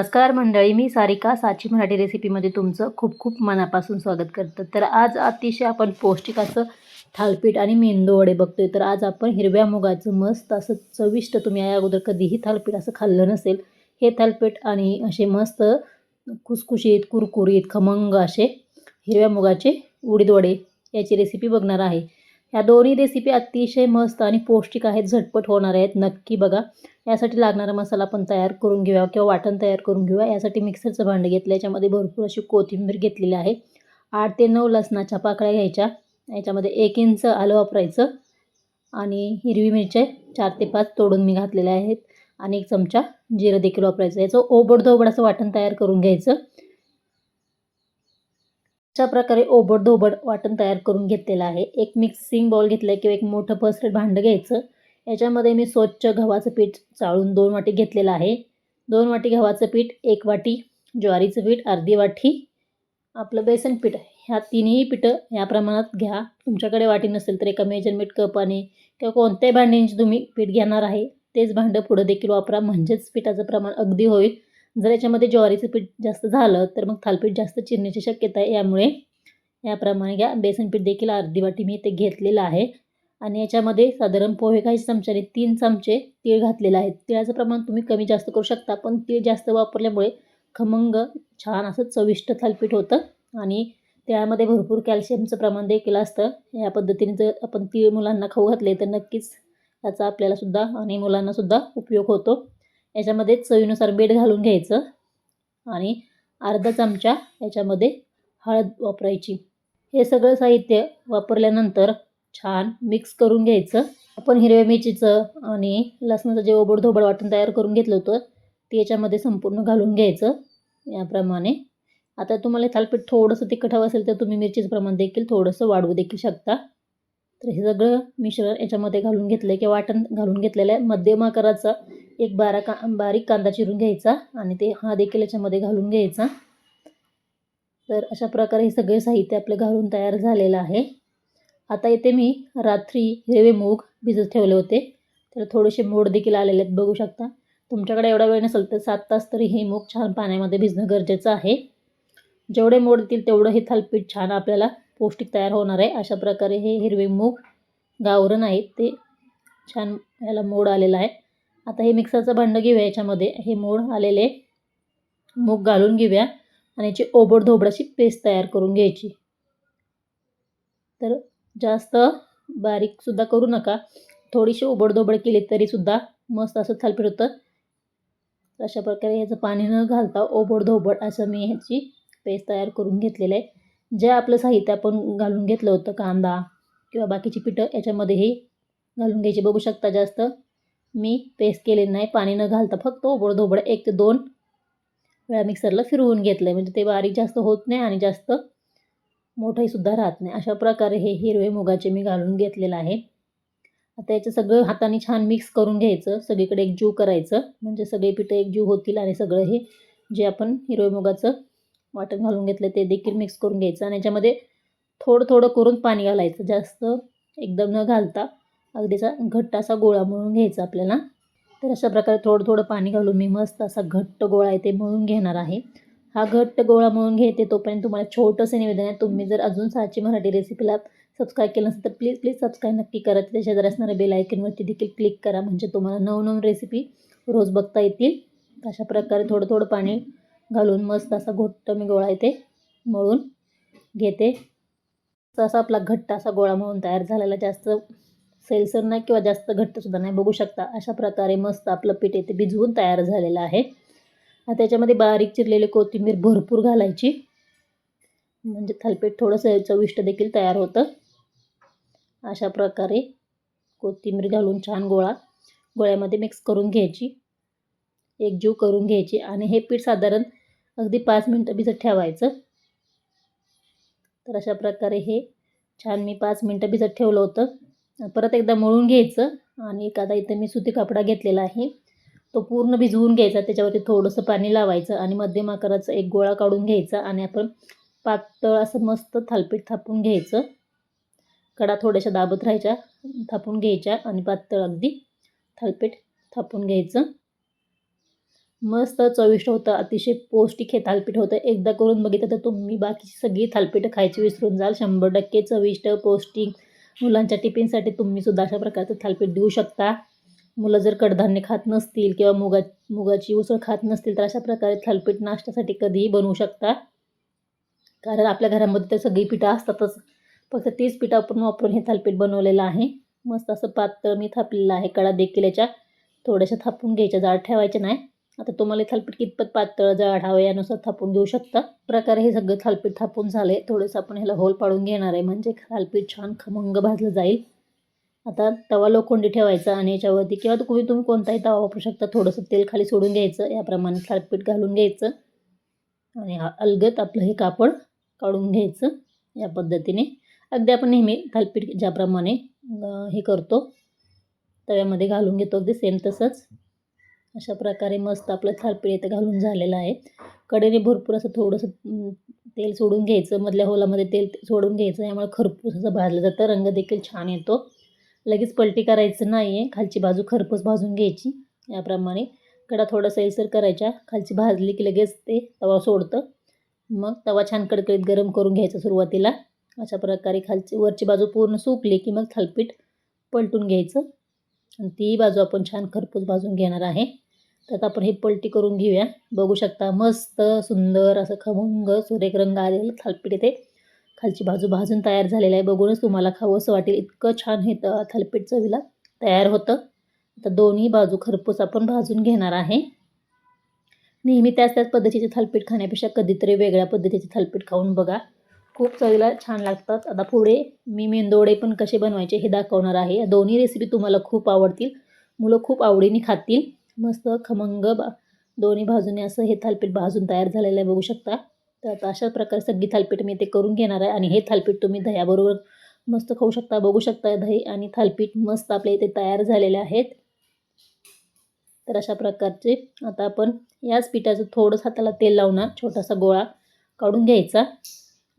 नमस्कार मंडळी मी सारिका. साची मराठी रेसिपीमध्ये तुमचं खूप खूप मनापासून स्वागत करतं. तर आज अतिशय आपण पौष्टिक असं थालपीठ आणि मेंदू वडे बघतोय. तर आज आपण हिरव्या मुगाचं मस्त असं चविष्ट तुम्ही या अगोदर कधीही थालपीठ असं खाल्लं नसेल हे थालपीठ आणि असे मस्त खुसखुशीत कुरकुरीत खमंग असे हिरव्या मुगाचे उडीद वडे याची रेसिपी बघणार आहे. ह्या दोन्ही रेसिपी अतिशय मस्त आणि पौष्टिक आहेत झटपट होणार आहेत. नक्की बघा. यासाठी लागणारा मसाला आपण तयार करून घेऊया किंवा वाटण तयार करून घेऊया. यासाठी मिक्सरचं भांडं घेतलं याच्यामध्ये भरपूर अशी कोथिंबीर घेतलेली आहे. आठ ते नऊ लसणाच्या पाकळ्या घ्यायच्या. याच्यामध्ये एक इंच आलं वापरायचं आणि हिरवी मिरच्या चार ते पाच तोडून मी घातलेल्या आहेत. आणि एक चमचा जिरं देखील वापरायचं. याचं ओबडधोबड असं वाटण तयार करून घ्यायचं. अशा प्रकारे ओबड धोबड वाटण तयार करून घेतलेलं आहे. एक मिक्सिंग बॉल घेतलं किंवा एक मोठं पसरेट भांडं घ्यायचं. याच्यामध्ये मी स्वच्छ गव्हाचं पीठ चाळून दोन वाटी घेतलेलं आहे. दोन वाटी गव्हाचं पीठ एक वाटी ज्वारीचं पीठ अर्धी वाटी आपलं बेसन पीठ. ह्या तिन्ही पिठं ह्या प्रमाणात घ्या. तुमच्याकडे वाटी नसेल तर एका मेजरमेंट कपाने किंवा कोणत्याही भांड्यांची तुम्ही पीठ घेणार आहे. तेच भांडं पुढं देखील वापरा. म्हणजेच पिठाचं प्रमाण अगदी होईल. जर याच्यामध्ये ज्वारीचं पीठ जास्त झालं तर मग थालपीठ जास्त चिरण्याची शक्यता आहे. यामुळे याप्रमाणे घ्या. बेसन पीठ देखील अर्धी वाटी मी इथे घेतलेलं आहे. आणि याच्यामध्ये साधारण पोहे काही चमच्याने तीन चमचे तीळ घातलेलं आहे. तिळाचं प्रमाण तुम्ही कमी जास्त करू शकता पण तीळ जास्त वापरल्यामुळे खमंग छान असं चविष्ट थालपीठ होतं. आणि त्यामध्ये भरपूर कॅल्शियमचं प्रमाण देखील असतं. या पद्धतीने जर आपण तीळ मुलांना खाऊ घातले तर नक्कीच याचा आपल्यालासुद्धा आणि मुलांनासुद्धा उपयोग होतो. याच्यामध्ये चवीनुसार मीठ घालून घ्यायचं आणि अर्धा चमचा याच्यामध्ये हळद वापरायची. हे सगळं साहित्य वापरल्यानंतर छान मिक्स करून घ्यायचं. आपण हिरव्या मिरचीचं आणि लसणाचं जे ओबड धोबड वाटण तयार करून घेतलं होतं ते याच्यामध्ये संपूर्ण घालून घ्यायचं. याप्रमाणे. आता तुम्हाला थालपीठ थोडंसं तिखट हवं असेल तर तुम्ही मिरचीचं प्रमाण देखील थोडंसं वाढवू देखील शकता. तर हे सगळं मिश्रण याच्यामध्ये घालून घेतलं आहे किंवा वाटण घालून घेतलेलं आहे. मध्यम आकाराचा एक बारा का बारीक कांदा चिरून घ्यायचा आणि ते हा देखील याच्यामध्ये घालून घ्यायचा. तर अशा प्रकारे हे सगळे साहित्य आपलं घालून तयार झालेलं आहे. आता इथे मी रात्री हिरवे मूग भिजत ठेवले होते. तर थोडेसे मोड देखील आलेले आहेत बघू शकता. तुमच्याकडे एवढा वेळ नसेल तर सात तास तरी हे मूग छान पाण्यामध्ये भिजणं गरजेचं आहे. जेवढे मोड येतील तेवढं हे थालपीठ छान आपल्याला पौष्टिक तयार होणार आहे. अशा प्रकारे हे हिरवे मूग गावरण आहेत ते छान ह्याला मोड आलेला आहे. आता हे मिक्सरचं भांडं घेऊया याच्यामध्ये. हे मोड आलेले मूग घालून घेऊया आणि याची ओबड धोबडाची पेस्ट तयार करून घ्यायची. तर जास्त बारीकसुद्धा करू नका. थोडीशी ओबडधोबड केली तरीसुद्धा मस्त असं थालपीठ होतं. अशा प्रकारे ह्याचं पाणी न घालता ओबडधोबड असं मी ह्याची पेस्ट तयार करून घेतलेलं आहे. जे आपलं साहित्य आपण घालून घेतलं होतं कांदा किंवा बाकीची पिठं याच्यामध्येही घालून घ्यायची. बघू शकता जास्त मी पेस्ट केले नाही. पाणी न घालता फक्त ओबडधोबड एक ते दोन वेळा मिक्सरला फिरवून घेतलं आहे म्हणजे ते बारीक जास्त होत नाही आणि जास्त मोठंहीसुद्धा राहत नाही. अशा प्रकारे हे हिरवे मुगाचे मी घालून घेतलेलं आहे. आता याचं सगळं हाताने छान मिक्स करून घ्यायचं. सगळीकडे एक जीव करायचं. म्हणजे सगळे पिठं एक जीव होतील आणि सगळं हे जे आपण हिरवे मुगाचं वाटण घालून घेतलं ते देखील मिक्स करून घ्यायचं आणि याच्यामध्ये थोडं थोडं करून पाणी घालायचं. जास्त एकदम न घालता अगदीचा घट्ट असा गोळा मळून घ्यायचा आपल्याला. तर अशा प्रकारे थोडं थोडं पाणी घालून मी मस्त असा घट्ट गोळा आहे ते मळून घेणार आहे. हा घट्ट गोळा म्हणून घेते तोपर्यंत तुम्हाला छोटंसं निवेदन आहे. तुम्ही जर अजून साची मराठी रेसिपीला सबस्क्राईब केलं नसेल तर प्लीज प्लीज सबस्क्राईब नक्की करा. त्याच्या शेजारी असणाऱ्या बेल आयकनवरती देखील क्लिक करा. म्हणजे तुम्हाला नवनवीन रेसिपी रोज बघता येतील. अशा प्रकारे थोडं थोडं पाणी घालून मस्त असा घट्ट मी गोळा येते मळून घेते. असा आपला घट्ट असा गोळा म्हणून तयार झालेला जास्त सेलसर नाही किंवा जास्त घट्टसुद्धा नाही बघू शकता. अशा प्रकारे मस्त आपलं पीठ येथे भिजवून तयार झालेलं आहे. त्याच्यामध्ये बारीक चिरलेली कोथिंबीर भरपूर घालायची. म्हणजे थालपीठ थोडंसं चविष्ट देखील तयार होतं. अशा प्रकारे कोथिंबीर घालून छान गोळा गोळ्यामध्ये मिक्स करून घ्यायची. एकजीव करून घ्यायची. आणि हे पीठ साधारण अगदी पाच मिनटं भिजत ठेवायचं. तर अशा प्रकारे हे छान मी पाच मिनटं भिजत ठेवलं होतं. परत एकदा मळून घ्यायचं आणि एखादा इथं मी सुती कापडा घेतलेला आहे. तो पूर्ण भिजवून घ्यायचा त्याच्यावरती थोडंसं पाणी लावायचं आणि मध्यम आकाराचा एक गोळा काढून घ्यायचा आणि आपण पातळ असं मस्त थालपीठ थापून घ्यायचं. कडा थोड्याशा दाबत राहायच्या थापून घ्यायच्या आणि पातळ अगदी थालपीठ थापून घ्यायचं. मस्त चविष्ट होतं. अतिशय पौष्टिक हे थालपीठ होतं. एकदा करून बघितलं तर तुम्ही बाकीची सगळी थालपीठं खायची विसरून जाल. शंभर टक्के चविष्ट पौष्टिक मुलांच्या टिफिनसाठी तुम्हीसुद्धा अशा प्रकारचं थालपीठ देऊ शकता. मुलं जर कडधान्य खात नसतील किंवा मुगा मुगाची उसळ खात नसतील तर अशा प्रकारे थालपीठ नाश्त्यासाठी कधीही बनवू शकता. कारण आपल्या घरामध्ये तर सगळी पिठं असतातच. फक्त तीच पिठं आपण वापरून हे थालपीठ बनवलेलं आहे. मस्त असं पातळ मी थापलेलं आहे. कडा देखील याच्या. थोड्याशा थापून घ्यायच्या. जाड ठेवायच्या नाही. आता तुम्हाला हे थालपीठ कितपत पातळ जाड हवं यानुसार थापून घेऊ शकता. प्रकारे हे सगळं थालपीठ थापून झाले. थोडंसं आपण ह्याला होल पाडून घेणार आहे. म्हणजे थालपीठ छान खमंग भाजलं जाईल. आता तवा लोखंडी ठेवायचा आणि याच्यावरती किंवा तुम्ही तुम्ही कोणताही तवा वापरू शकता. थोडंसं तेल खाली सोडून घ्यायचं. याप्रमाणे थालपीठ घालून घ्यायचं. आणि अलगत आपलं हे कापड काढून घ्यायचं या पद्धतीने. अगदी आपण नेहमी थालपीठ ज्याप्रमाणे हे करतो तव्यामध्ये घालून घेतो. अगदी सेम तसंच. अशा प्रकारे मस्त आपलं थालपीठ इथं घालून झालेलं आहे. कडेने भरपूर असं थोडंसं तेल सोडून घ्यायचं. मधल्या होलामध्ये तेल सोडून घ्यायचं. यामुळे खरपूस असं भाजलं जातं. रंग देखील छान येतो. लगेच पलटी करायचं नाही आहे खालची बाजू खरपूस भाजून घ्यायची. याप्रमाणे कडा थोडासा सैलसर करायच्या खालची भाजली की लगेच ते तवा सोडतं. मग तवा छान कडकडीत गरम करून घ्यायचा सुरुवातीला. अशा प्रकारे खालची वरची बाजू पूर्ण सुकली की मग थालपीठ पलटून घ्यायचं. आणि ती बाजू आपण छान खरपूस भाजून घेणार आहे. त्यात आपण हे पलटी करून घेऊया. बघू शकता मस्त सुंदर असं खमंग सुरेख रंग आलेलं थालपीठ इथे खालची बाजू भाजून तयार झालेलं आहे. बघूनच तुम्हाला खावं असं वाटेल. इतकं छान हे थालपीठ चवीला तयार होतं. आता दोन्ही बाजू खरपूस आपण भाजून घेणार आहे. नेहमी त्याच त्याच पद्धतीचे थालपीठ खाण्यापेक्षा कधीतरी वेगळ्या पद्धतीचे थालपीठ खाऊन बघा. खूप चवीला छान लागतात. आता पुढे मी मेंदोडे पण कसे बनवायचे हे दाखवणार आहे. दोन्ही रेसिपी तुम्हाला खूप आवडतील. मुलं खूप आवडीने खातील. मस्त खमंग बा दोन्ही बाजूने असं हे थालपीठ भाजून तयार झालेलं आहे बघू शकता. तर आता अशा प्रकारे सगळी थालपीठ मी ते करून घेणार आहे. आणि हे थालपीठ तुम्ही दह्याबरोबर मस्त खाऊ शकता बघू शकता. दही आणि थालपीठ मस्त आपल्या इथे तयार झालेले आहेत. तर अशा प्रकारचे आता आपण याच पिठाचं थोडंसं हाताला तेल लावणार. छोटासा गोळा काढून घ्यायचा.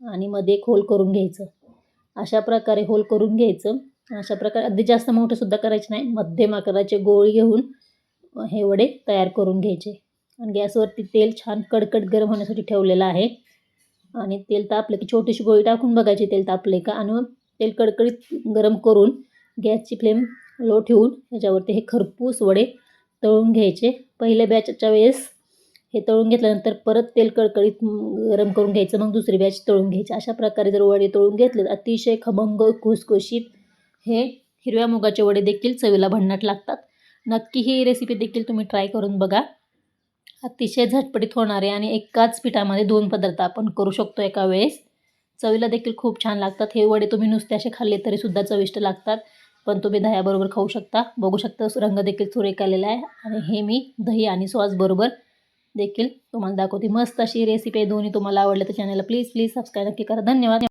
आणि मध्ये एक होल करून घ्यायचं. अशा प्रकारे होल करून घ्यायचं. अशा प्रकारे अगदी जास्त मोठंसुद्धा करायचे नाही. मध्यम आकाराचे गोळी घेऊन हे वडे तयार करून घ्यायचे. आणि गॅसवरती तेल छान कडकड गरम होण्यासाठी ठेवलेलं आहे. आणि तेल तापलं की छोटीशी गोळी टाकून बघायची तेल तापले का? आणि तेल कडकडीत गरम करून गॅसची फ्लेम लो ठेवून त्याच्यावरती हे खरपूस वडे तळून घ्यायचे. पहिल्या बॅचच्या वेळेस हे तळून घेतल्यानंतर परत तेल कडकडीत गरम करून घ्यायचं मग दुसरी बॅच तळून घ्यायची. अशा प्रकारे जर वडे तळून घेतले अतिशय खमंग खुसखुशीत हे हिरव्या मुगाचे वडे देखील चवीला भन्नाट लागतात. नक्की ही रेसिपी देखील तुम्ही ट्राय करून बघा. अतिशय झटपटीत होणारे आणि एकाच पिठामध्ये दोन पदार्थ आपण करू शकतो एका वेळेस. चवीला देखील खूप छान लागतात. हे वडे तुम्ही नुसते असे खाल्ले तरीसुद्धा चविष्ट लागतात. पण तुम्ही दह्याबरोबर खाऊ शकता. बघू शकता रंग देखील सुरेख आलेला आहे. आणि हे मी दही आणि सॉसबरोबर देखील तुम्हाला दाखवते. मस्त अशी रेसिपी आहे. दोन्ही तुम्हाला आवडलं तर चॅनलला प्लीज प्लीज सबस्क्राईब नक्की करा. धन्यवाद.